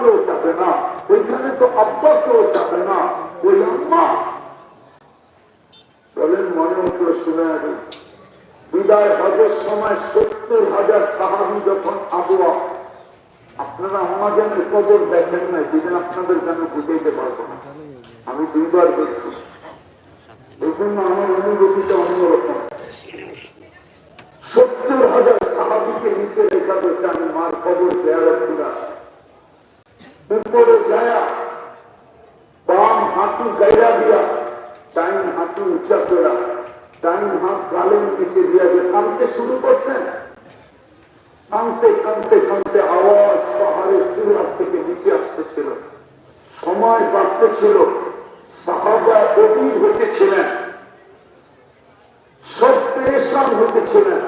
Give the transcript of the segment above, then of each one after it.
কেউ চাবে না। ওইখানে তো আব্বা কেউ চাবে না। ওই আম্মা। বলেন, মনে উঠল শুনে আগে বিদায় হজের সময় সত্তর হাজার সাহাবি যখন আবহাওয়া আপনারা আমাদের কবর দেখেন না যেদিন আপনাদের কেন বুঝাইতে পারব না। আমি দুইবার দেখছি। এই জন্য আমার অনুভূতিটা অন্যরকম। সত্তর হাজার সাহাবিকে নিচে রেখা হয়েছে আমি মার কবর চেয়ারে ফিরে আসি সময় বাড়তেছিল সাহাবা অধীর হতেছিলেন সব পেরেশান হতেছিলেন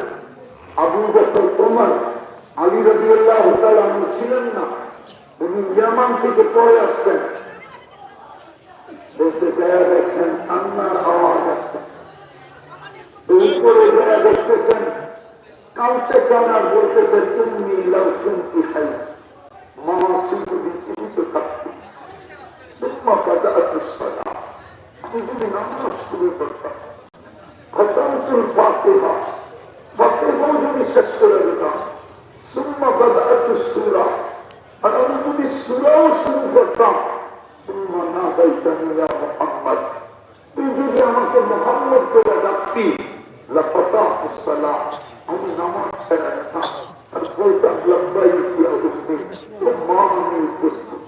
আবু বকর তোমার আলী রবি আল্লাহ ছিলেন না। উনি ইয়ামান থেকে পরে আসছেন। বলতে যায় দেখেন কান্নার আওয়াজ আসতেছে। উপরে যারা দেখতেছেন, কাঁদতেছেন আর বলতেছেন তুমি লাউ তুমি খাই মা তুমি জীবিত الصلاة আমি যদি নামাজ শুরু করতাম খতমতুল ফাতিহা ফাতিহাও যদি শেষ করে দিতাম সুম্মা বাদাআত সূরা আর আমি যদি সূরাও শুরু করতাম সুম্মা নাদাইতানি ইয়া মুহাম্মদ তুই যদি আমাকে মোহাম্মদ করে ডাকতি লাফাতাহ الصلاة আমি নামাজ ছেড়ে দিতাম আর বলতাম লব্বাইক ইয়া উম্মি তো মা আমি উপস্থিত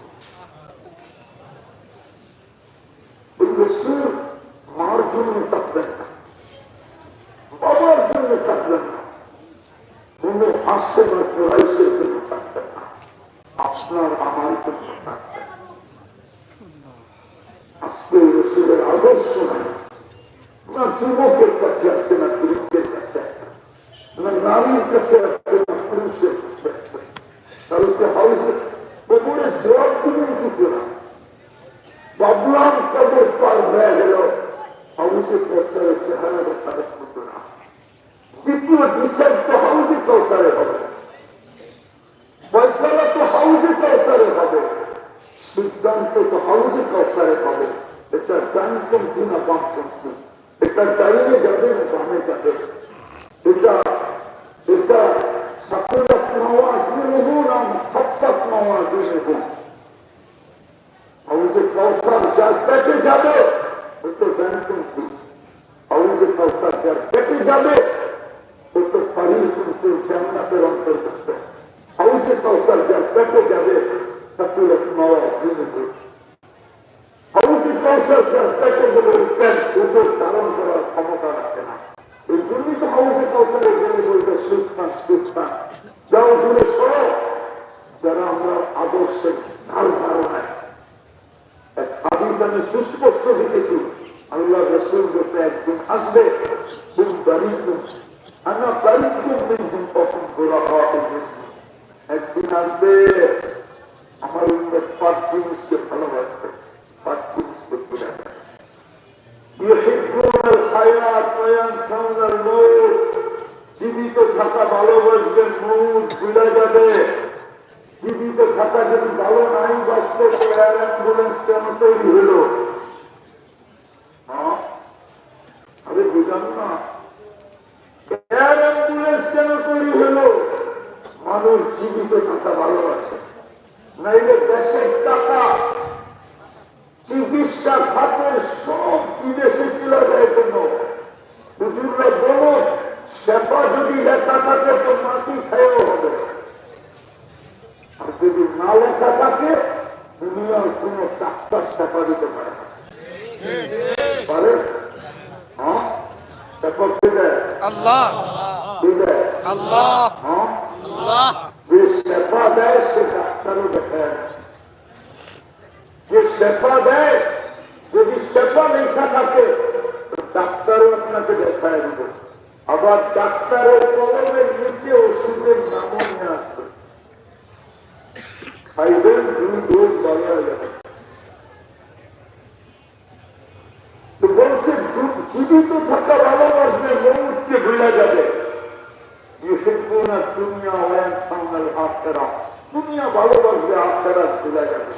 কবরের জবাব দিবেন কি করে বাবলাম কবর পার হয়ে গেল। হাউসে কৌশলের চেহারা দেখার মতো না। দ্বিতীয় ডিসাইড তো হাউসে কৌশলে হবে। ফয়সলা তো হাউসে কৌশলে হবে। সিদ্ধান্ত তো হাউসে কৌশলে হবে। এটা ডান কমতি না বাম কমতি এটা ডাইনে যাবে না বামে যাবে। ফি হাউজে কৌসার যার ধারণ ক্ষমতা রাখে না এই জন্যই তো হাউজে যাও দূরে সরো যারা আমরা আদর্শের ধার রসুল যত একদিন আসবে গোলা হওয়া একদিন আসবে, আমার উন্নত জিনিসকে ভালোবাসবে, পাঁচ জিনিসকে তুলে জীবিত থাকা যাবে। জীবিত থাকা যদি ভালো নাই, বাঁচতে অ্যাম্বুলেন্স কেন তৈরি হলো আরে বুঝান না এয়ার অ্যাম্বুলেন্স কেন তৈরি হলো মানুষ জীবিত থাকা ভালোবাসে। নাইলে দেশের টাকা চিকিৎসা খাতের সব বিদেশে চলে যায় কেন। হুজুররা বলো সেবা যদি লেখা থাকে তো মাটি খেয়েও হবে। আর যদি না লেখা থাকে দুনিয়ার কোন ডাক্তার সেবা দিতে পারে না। পারে? হ্যাঁ? সেবা কে আল্লাহ। কে আল্লাহ। হ্যাঁ? আল্লাহ। যে শেফা দেয় সে ডাক্তারও দেখায় যে শেফা দেয় যদি শেফা লেখা থাকে ডাক্তারও আপনাকে দেখায় দিব আবার ডাক্তারের কলমের নিচে ওষুধের নামও নিয়ে আসবে খাইবেন দুই ডোজ বাড়িয়ে যাবে তো বলছে জীবিত থাকা ভালোবাসবে মৌকে ভুলে যাবে ইহের কোন দুনিয়া وينسون الآخرة দুনিয়া ভালোবাসবে আখেরাত ভুলে যাবে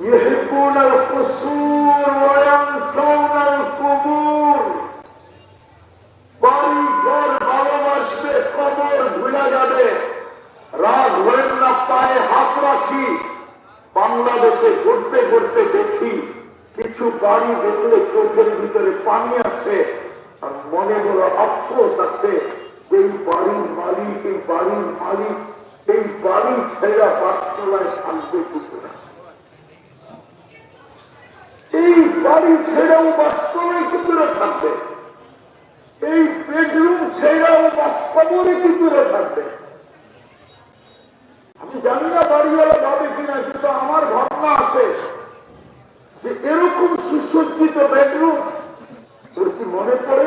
يحبون القصور وينسون القبور বাড়ি ঘর ভালোবাসবে কবর ভুলে যাবে রাগ হলেন না পায়ে হাত রাখি বাংলাদেশে ঘুরতে ঘুরতে দেখি কিছু বাড়ি দেখলে চোখের ভিতরে পানি আসে আর মনে বড় আফসোস আছে এই বাড়ির মালিক এই বাড়ির মালিক এই বাড়ি ছেড়া বাসতলায় থাকবে না এই বাড়ি ছেড়েও বাস্তবে কি থাকবে। এই বেডরুম ছেড়েও বাস্তবরে কি থাকবে। আমি জানি না বাড়িওয়ালা ভাবে কিনা, কিন্তু আমার ভাবনা আছে যে এরকম সুসজ্জিত বেডরুম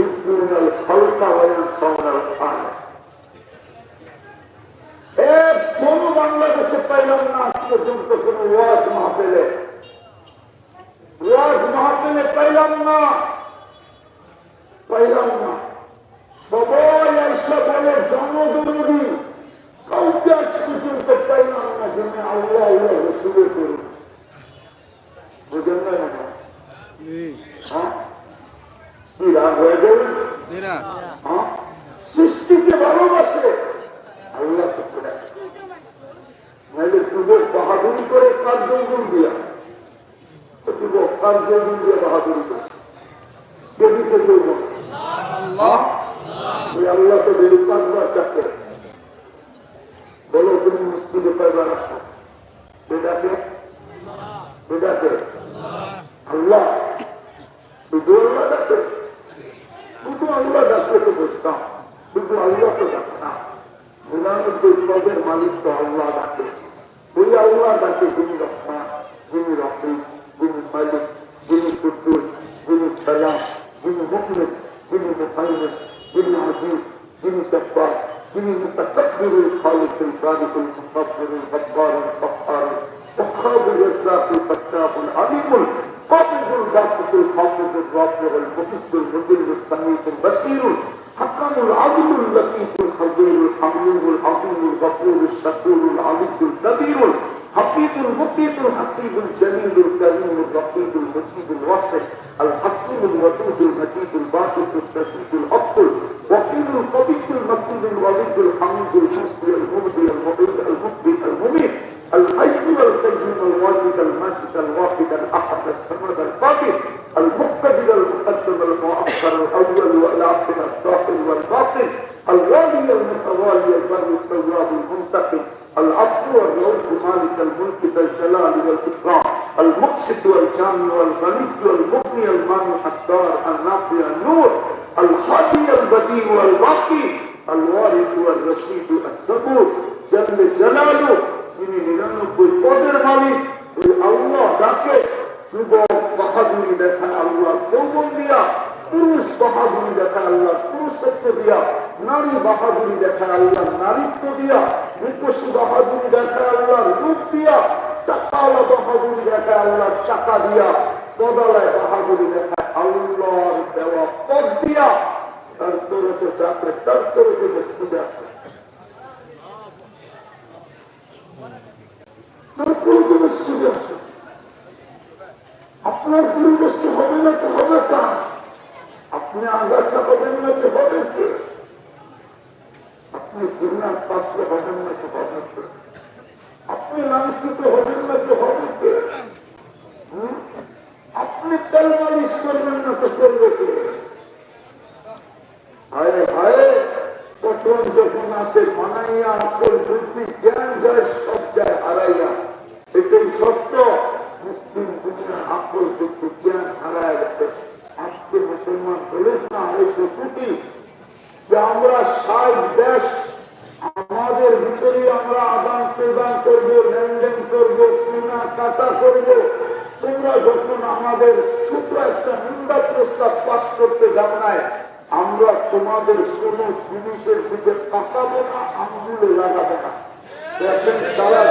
يحبون الخلق وينسون الخالق একজন বাংলাদেশে পাইলাম না আজ পর্যন্ত কোন ওয়াজ মাহফেলে ওয়াজ মাহফেলে পাইলাম না পাইলাম না সবাই এসে বলে জনজরুরি কাউকে আজ পর্যন্ত পাইলাম না যেন আল্লাহ আল্লাহ রসুলের করুন বুঝেন না না হ্যাঁ হয়ে? সৃষ্টিকে ভালোবাসে। আল্লাহ নাহলে যুবক বাহাদুরি করে কার জৈগুন দিয়া। তো যুবক কার জৈগুন দিয়ে বাহাদুরি করে। কে দিছে জৈগুন ওই আল্লাহ তো বেরু পাঁচবার চাকরে বলো তুমি মুসলিমে পাইবার আসো? বেটাকে বেটাকে الدعاء ده give me Rahman, give me Rahim, give me Malik, give me Qudus, give me Salam, give me Mu'min, give الخالق البارئ الغفار القهار الخاب الرزاق الفتاح العليم القابض الباسط الخافض الرافع المقص المدل السميع البصير حكم العظيم اللطيف الخبير العظيم الغفور الشكور العلي الكبير حفيظ المقيت الحسيب الجليل الكريم الرقيب المجيد الواسع الحكيم الودود المجيد الباسط الشديد الابطل وكيل القوي المكتوب الوليد الحميد المحصي المبدي المعيد المبدي المميت. الحي والقيوم الواجد الماجد الواحد الأحد الصمد القادر المقتدر المقدم المؤخر الأول والآخر الظاهر والباطن. الوالي المتوالي البر التواب المنتقم. العفو والرؤوف مالك الملك ذا الجلال والاكرام المقسط والجامع والغني والمغني المانع الدار النافع النور الهادي البديع والباقي الوارث والرشيد الصبور جل جلاله যিনি নিরানব্বই পদের মালিক নারী বাহাদুরি দেখায় আল্লাহ নারীত্ব দিয়া রূপসী বাহাদুরি দেখায় আল্লাহ রূপ দিয়া টাকাওয়ালা বাহাদুরি দেখায় আল্লাহ টাকা দিয়া পদালায় বাহাদুরি দেখায় আল্লাহর দেওয়া পদ দিয়া আপনার পরিবেশটি হবে না তো হবে তা? আপনি আগাছা হবেন না তো হবে আপনি ঘৃণার পাত্র হবেন না তো হবে আপনি লাঞ্ছিত হবেন না তো হবে আপনি তেল মালিশ করবেন না তো করবে কে? হায় হায় প্রথম যখন আসে মানাইয়া আকল বুদ্ধি, জ্ঞান যায়, সব যায় হারাইয়া। এটাই সত্য। মুসলিম দুনিয়ার আকল বুদ্ধি, জ্ঞান হারায় গেছে। আজকে মুসলমান হলেন না আড়াইশো কোটি যে আমরা ষাট দেশ ভিতরে আমরা আদান প্রদান করব লেনদেন করব কিনা কাটা করব। তোমরা যখন আমাদের ছোট একটা নিন্দা প্রস্তাব পাশ করতে যাও নাই আমরা তোমাদের কোন জিনিসের দিকে তাকাবো না আঙ্গুলে লাগাবো না। দেখেন সারা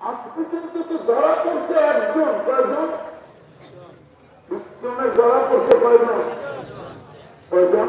আজ পর্যন্ত তো ধরা পড়ছে একজন কয়জন? ইসলামে ধরা পড়ছে কয়জন? কয়জন?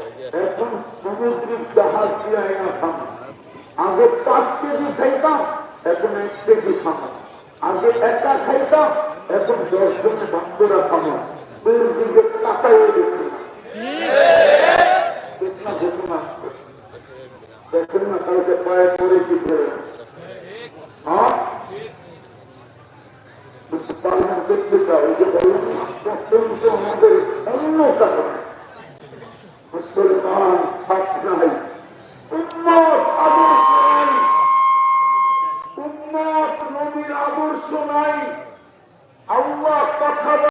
এখন সামুদ্রিক জাহাজ দিয়ে খামা আগে পাঁচ কেজি খাইতাম, এখন এক কেজি খামা। আগে একা খাইতাম, এখন দশ জনে বান্ধবরা খামা। না ঘোষণা দেখেন না কালকে পায়ে পড়ে কি করে হ্যাঁ